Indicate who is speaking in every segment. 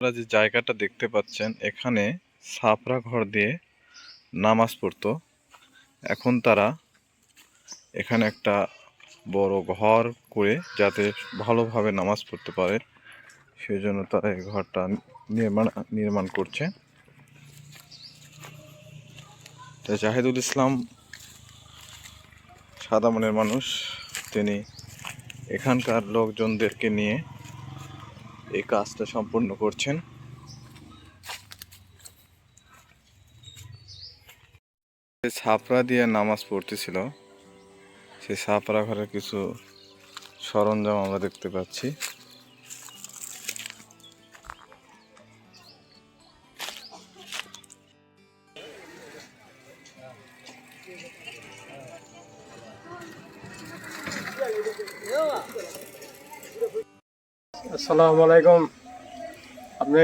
Speaker 1: আপনারা যে জায়গাটা দেখতে পাচ্ছেন, এখানে সাপরা ঘর দিয়ে নামাজ পড়তো। এখন তারা এখানে একটা বড় ঘর করে যাতে ভালোভাবে নামাজ পড়তে পারে। সেই জন্য তারা এই ঘরটা নির্মাণ নির্মাণ করছে। তো জাহিদুল ইসলাম সাদা মনের মানুষ, তিনি এখানকার লোকজনদেরকে নিয়ে এই কাজটা সম্পূর্ণ করছেন। যে ছাপড়া দিয়ে নামাজ পড়তেছিল। সেই ছাপরা ঘরের কিছু সরঞ্জাম আমরা দেখতে পাচ্ছি।
Speaker 2: আসসালামু আলাইকুম। আপনি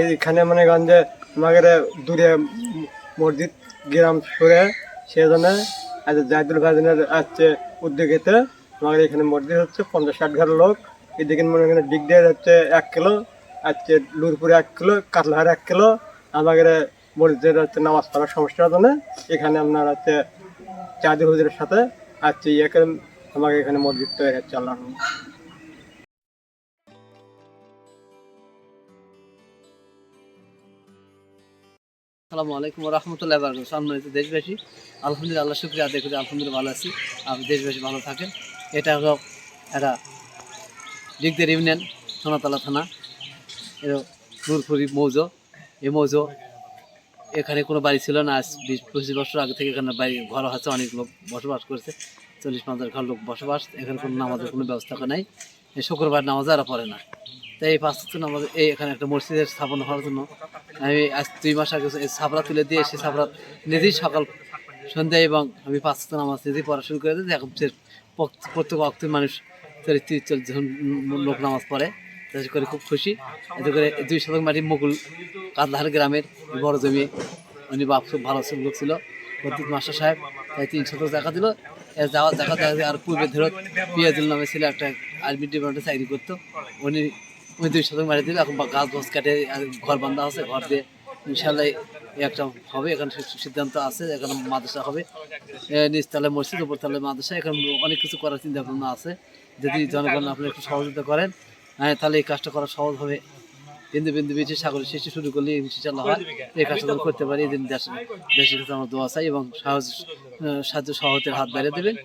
Speaker 2: এইখানে মনে যে আমাদের দূরে মসজিদ, গ্রাম সরে, সেজন্য আজ জাহিদুল ভাজনের আসছে উদ্যোগেতে আমাদের এখানে মসজিদ হচ্ছে, পঞ্চাশ ষাট ঘর লোক। এদিকে মনে করেন দিক দিয়ে হচ্ছে এক কিলো আসছে লুরপুরে এক কিলো, কাতলাহার এক কিলো। আমাদের মসজিদের হচ্ছে নামাজ পড়ার সমস্যার জন্য এখানে আপনার হচ্ছে জাহিদুল হুজুরের সাথে আসছে ইয়ে করে আমাকে এখানে মসজিদ তৈরি হচ্ছে আল্লাহ
Speaker 3: আসসালামু আলাইকুম রহমতুল্লাহ বারকাত সম্মানিত দেশবাসী। আলহামদুলিল্লাহ আল্লাহ শুক্রিয়া, আদায় করি। আলহামদুলিল্লাহ, ভালো আছি। আর দেশবাসী ভালো থাকেন। এটা হলো একটা দিকদের ইউনিয়ন, সোনাতলা থানা। এটা নূরপুরি মৌজো। এই মৌজো এখানে কোনো বাড়ি ছিল না। আজ বিশ, পঁচিশ বছর আগে থেকে এখানে বাড়ি, ঘর আছে, অনেক লোক বসবাস করছে। চল্লিশ পঞ্চাশ ঘর লোক বসবাস। এখানে কোনো নামাজের কোনো ব্যবস্থা নাই। শুক্রবার নামাজ আর পড়ে না। তাই এই পাঁচ ওয়াক্ত নামাজ এই এখানে একটা মসজিদের স্থাপন হওয়ার জন্য আমি আজ দুই মাস আগে এই ছাপড়া তুলে দিয়ে সেই ছাপড়া নিজেই সকাল সন্ধ্যায় এবং আমি পাঁচ ওয়াক্ত নামাজ নিজেই পড়া শুরু করে দিই এখন প্রত্যেক অক্ত মানুষ চল্লিশ জন লোক নামাজ পড়ে তাতে করে খুব খুশি। এতে করে দুই শতক মাটি মুকুল কাদলাহার গ্রামের বড় জমি, উনি বাপ খুব ভালো লোক ছিল প্রত্যেক মাস্টার সাহেব, তাই তিন শতক দেখা দিল। যাওয়া দেখা দেখা আর পূর্বে ধরো পিয়াজুল নামে ছিল একটা আর্মি ডিপার্টমেন্টে চাকরি করতো। উনি দুই শতক মারি দিল এখন গাছ গাছ কাটে ঘর বান্ধা আছে, ঘর দিয়ে ইনশাল্লাহ একটা হবে। এখানে সিদ্ধান্ত আছে, এখানে মাদ্রাসা হবে। নিচতলায় মসজিদ, উপরতলায় মাদ্রাসা, এখানে অনেক কিছু করার চিন্তা ভাবনা আছে। যদি জনগণ আপনারা একটু সহযোগিতা করেন হ্যাঁ তাহলে এই কাজটা করা সহজ হবে। বিন্দু বিন্দু বেঁচে সাগরের সৃষ্টি শুরু করলে ইনশাল্লাহ হয়। এই কাজটা করতে পারি। এই দেশ দেশের কাছে আমার দোয়া চাই এবং সাহায্য সাহায্য সহতের হাত বাড়িয়ে দেবেন।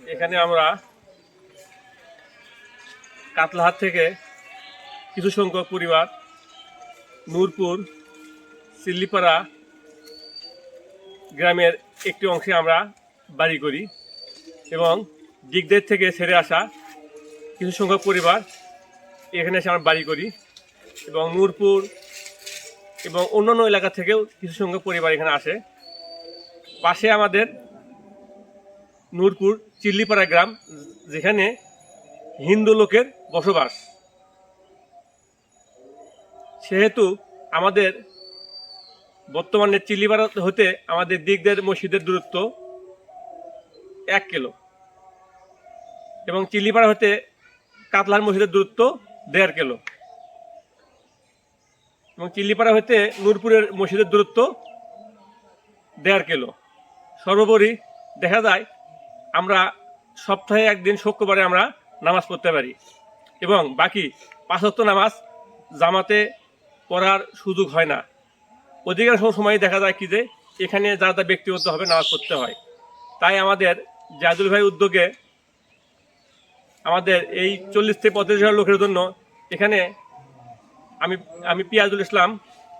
Speaker 4: এখানে আমরা কাতলাহাট থেকে কিছু সংখ্যক পরিবার নূরপুর, সিল্লিপাড়া গ্রামের একটি অংশে আমরা বাড়ি করি এবং দিকদের থেকে ছেড়ে আসা কিছু সংখ্যক পরিবার এখানে এসে আমরা বাড়ি করি এবং নূরপুর এবং অন্যান্য এলাকা থেকেও কিছু সংখ্যক পরিবার এখানে আসে। পাশে আমাদের নূরপুর, চিল্লিপাড়া গ্রাম, যেখানে হিন্দু লোকের বসবাস। সেহেতু আমাদের বর্তমানে চিল্লিপাড়া হতে আমাদের দিকদের মসজিদের দূরত্ব এক কিলো এবং চিল্লিপাড়া হতে কাতলার মসজিদের দূরত্ব দেড় কিলো এবং চিল্লিপাড়া হতে নূরপুরের মসজিদের দূরত্ব দেড় কিলো। সর্বোপরি দেখা যায় আমরা সপ্তাহে একদিন, শুক্রবারে আমরা নামাজ পড়তে পারি। এবং বাকি পাঁচত্ব নামাজ জামাতে পড়ার সুযোগ হয় না। অধিকাংশ সময় দেখা যায় কি যে এখানে যা ব্যক্তিগতভাবে নামাজ পড়তে হয়। তাই আমাদের জাদুল ভাই উদ্যোগে আমাদের এই চল্লিশ থেকে পঁয়ত্রিশ হাজার লোকের জন্য এখানে আমি আমি পিয়াজুল ইসলাম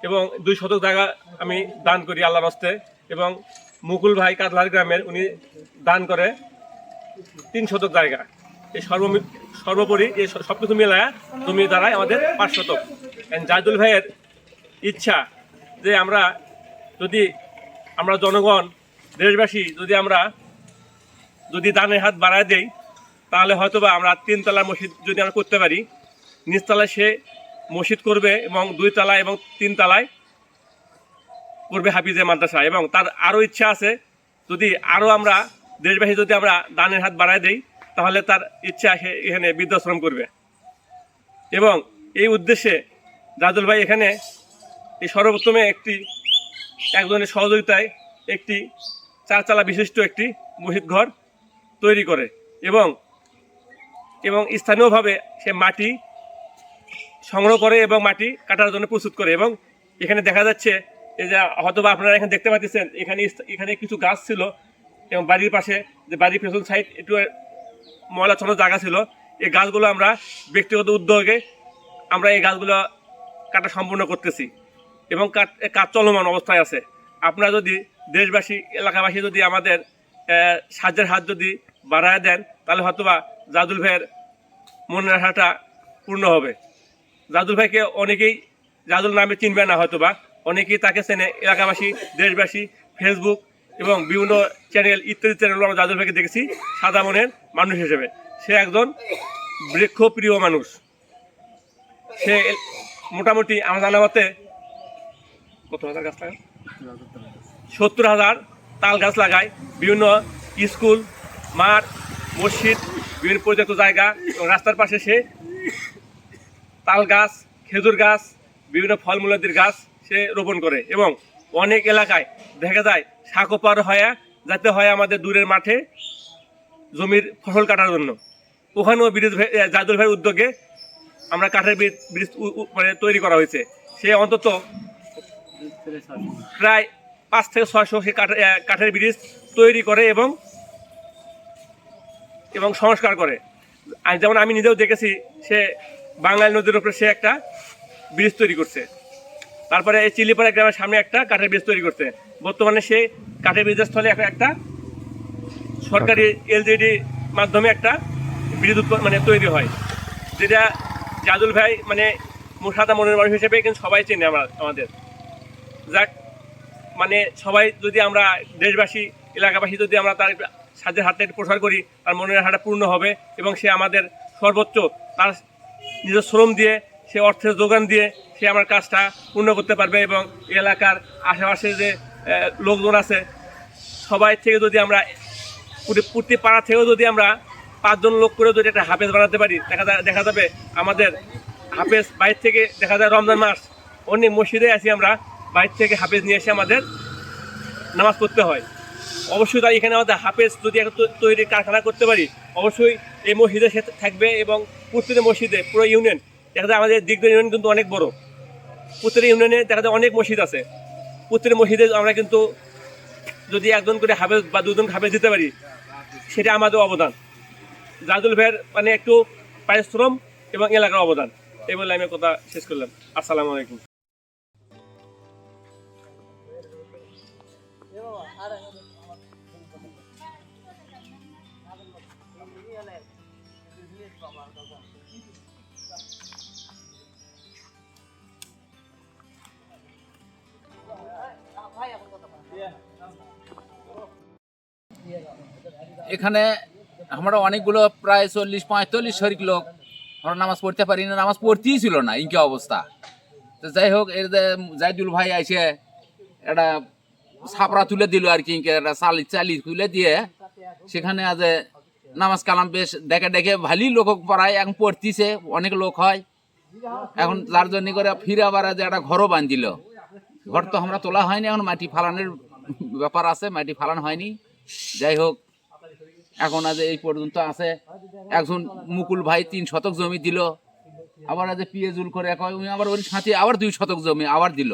Speaker 4: এবং দুই শতক জায়গা আমি দান করি আল্লাহ হস্তে এবং মুকুল ভাই কাতলার গ্রামের উনি দান করে তিন শতক জায়গা। এই সর্ব সর্বোপরি এই সব কিছু মেলায় জমি দাঁড়ায় আমাদের পাঁচ শতক। জাহিদুল ভাইয়ের ইচ্ছা যে আমরা যদি আমরা জনগণ, দেশবাসী যদি আমরা যদি দানের হাত বাড়ায় দেই, তাহলে হয়তোবা আমরা তিনতলা মসজিদ যদি আমরা করতে পারি, নিচতলায় সে মসজিদ করবে এবং দুই তলায় এবং তিন তলায় করবে হাফিজে মাদ্রাসা। এবং তার আরও ইচ্ছা আছে, যদি আরও আমরা দেশবাসী যদি আমরা দানের হাত বাড়ায় দেই তাহলে তার ইচ্ছা এখানে বৃদ্ধাশ্রম করবে। এবং এই উদ্দেশ্যে জাদুল ভাই এখানে এই সর্বপ্রথমে একটি একজনের সহযোগিতায় একটি চারচালা বিশিষ্ট একটি মসজিদ ঘর তৈরি করে এবং এবং স্থানীয়ভাবে সে মাটি সংগ্রহ করে এবং মাটি কাটার জন্য প্রস্তুত করে এবং এখানে দেখা যাচ্ছে এই যে হয়তো আপনারা এখানে দেখতে পাচ্ছেন, এখানে এখানে কিছু গাছ ছিল এবং বাড়ির পাশে, যে বাড়ির পেছন সাইড একটু ময়লা ছড়ানো জায়গা ছিল, এই গাছগুলো আমরা ব্যক্তিগত উদ্যোগে আমরা এই গাছগুলো কাটা সম্পূর্ণ করতেছি এবং কাজ চলমান অবস্থায় আছে। আপনারা যদি দেশবাসী, এলাকাবাসী যদি আমাদের সাহায্যের হাত যদি বাড়ায় দেন, তাহলে হয়তোবা জাদুল ভাইয়ের মনের আশাটা পূর্ণ হবে। জাদুল ভাইকে অনেকেই জাদুল নামে চিনবে না হয়তোবা, অনেকেই তাকে চেনে। এলাকাবাসী, দেশবাসী ফেসবুক এবং বিভিন্ন চ্যানেল ইত্যাদি চ্যানেল আমরা জাদুল ভাইকে দেখেছি, সাদা মনের মানুষ হিসেবে। সে একজন বৃক্ষপ্রিয় মানুষ। সে মোটামুটি আমার জানা কত হাজার গাছ লাগায়? সত্তর হাজার তাল গাছ লাগায়। বিভিন্ন স্কুল, মাঠ, মসজিদ, বিভিন্ন পরিত্যক্ত জায়গা এবং রাস্তার পাশে সে তাল গাছ, খেজুর গাছ, বিভিন্ন ফলমূলাদির গাছ সে রোপণ করে এবং অনেক এলাকায় দেখা যায় শাকোপার হয়ে যাতে হয় আমাদের দূরের মাঠে জমির ফসল কাটার জন্য। ওখানেও ব্রিজ জাদুল ভাইয়ের উদ্যোগে আমরা কাঠের ব্রিজ ব্রিজ মানে তৈরি করা হয়েছে। সে অন্তত প্রায় পাঁচ থেকে ছয়শো সে কাঠের কাঠের ব্রিজ তৈরি করে এবং এবং সংস্কার করে। যেমন আমি নিজেও দেখেছি, সে বাঙালি নদীর উপরে সে একটা ব্রিজ তৈরি করছে। তারপরে এই চিলিপাড়া গ্রামের সামনে একটা কাঠের ব্রিজ তৈরি করছে। বর্তমানে সেই কাঠের ব্রিজের স্থলে এখন একটা সরকারি এলজিডি মাধ্যমে একটা ব্রিজ মানে তৈরি হয়। যেটা জাদুল ভাই মানে সাদা মনের মানুষ হিসেবে কিন্তু সবাই চেনে আমরা আমাদের। যাক মানে সবাই যদি আমরা দেশবাসী, এলাকাবাসী যদি আমরা তার সাহায্যের হাতে প্রসার করি, তার মনের আশাটা পূর্ণ হবে এবং সে আমাদের সর্বোচ্চ তার নিজের শ্রম দিয়ে, সে অর্থের যোগান দিয়ে সে আমার কাজটা পূর্ণ করতে পারবে এবং এলাকার আশেপাশে যে লোকজন আছে, সবাই থেকে যদি আমরা প্রতি- পাড়া থেকেও যদি আমরা পাঁচজন লোক করে যদি একটা হাফেজ বানাতে পারি, দেখা দেখা যাবে আমাদের হাফেজ বাইর থেকে দেখা যায় রমজান মাস, অন্য মসজিদে আছি আমরা, বাইর থেকে হাফেজ নিয়ে এসে আমাদের নামাজ পড়তে হয়। অবশ্যই তাই এখানে আমাদের হাফেজ যদি একটা তৈরি কারখানা করতে পারি, অবশ্যই এই মসজিদে সে থাকবে এবং প্রত্যেকটা মসজিদে পুরো ইউনিয়ন, দেখা যায় আমাদের দিগদ ইউনিয়ন কিন্তু অনেক বড়। প্রত্যেকটা ইউনিয়নে দেখা যায় অনেক মসজিদ আছে। প্রত্যেকটা মসজিদে আমরা কিন্তু যদি একজন করে হাফেজ বা দুজন হাফেজ দিতে পারি, সেটা আমাদের অবদান। জাদুল ভাইয়ের মানে একটু পারিশ্রম এবং এলাকার অবদান, এই বলে আমি কথা শেষ করলাম। আসসালামু আলাইকুম।
Speaker 5: এখানে আমরা অনেকগুলো প্রায় চল্লিশ, পঁয়তাল্লিশ শরিক লোক আমরা নামাজ পড়তে পারি না, নামাজ পড়তেই ছিল না, ইনকে অবস্থা। তো যাই হোক, এর জাইদুল ভাই আইসে একটা ছাপড়া তুলে দিল আর কি একটা চালি চালি তুলে দিয়ে, সেখানে আজ নামাজ কালাম বেশ দেখে দেখে ভালোই লোক পড়ায়, এখন পড়তিছে, অনেক লোক হয়। এখন তার জন্য করে ফিরে আবার যে একটা ঘরও বান্ধিল ঘর তো আমরা তোলা হয়নি, এখন মাটি ফালানোর ব্যাপার আছে, মাটি ফালান হয়নি। যাই হোক এখন আজ এই পর্যন্ত আছে। একজন মুকুল ভাই তিন শতক জমি দিল। আবার আজ পিএজুল করে উনি আবার ওর সাথে আবার দুই শতক জমি আবার দিল।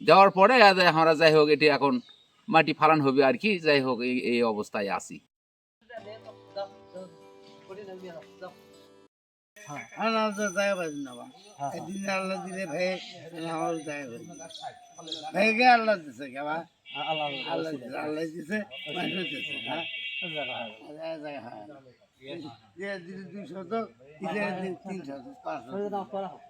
Speaker 5: দেওয়ার পরে আজ আমরা যাই হোক এটি এখন মাটি ফালান হবে আর কি। যাই হোক এই এই অবস্থায়
Speaker 6: আল্লাহ না বা একদিন আল্লাহ দিলে ভাই আল্লাহ দিছে কেবা আল্লাহ দিছে। হ্যাঁ? হ্যাঁ দুই শতক তিন শতক পাঁচ শতক।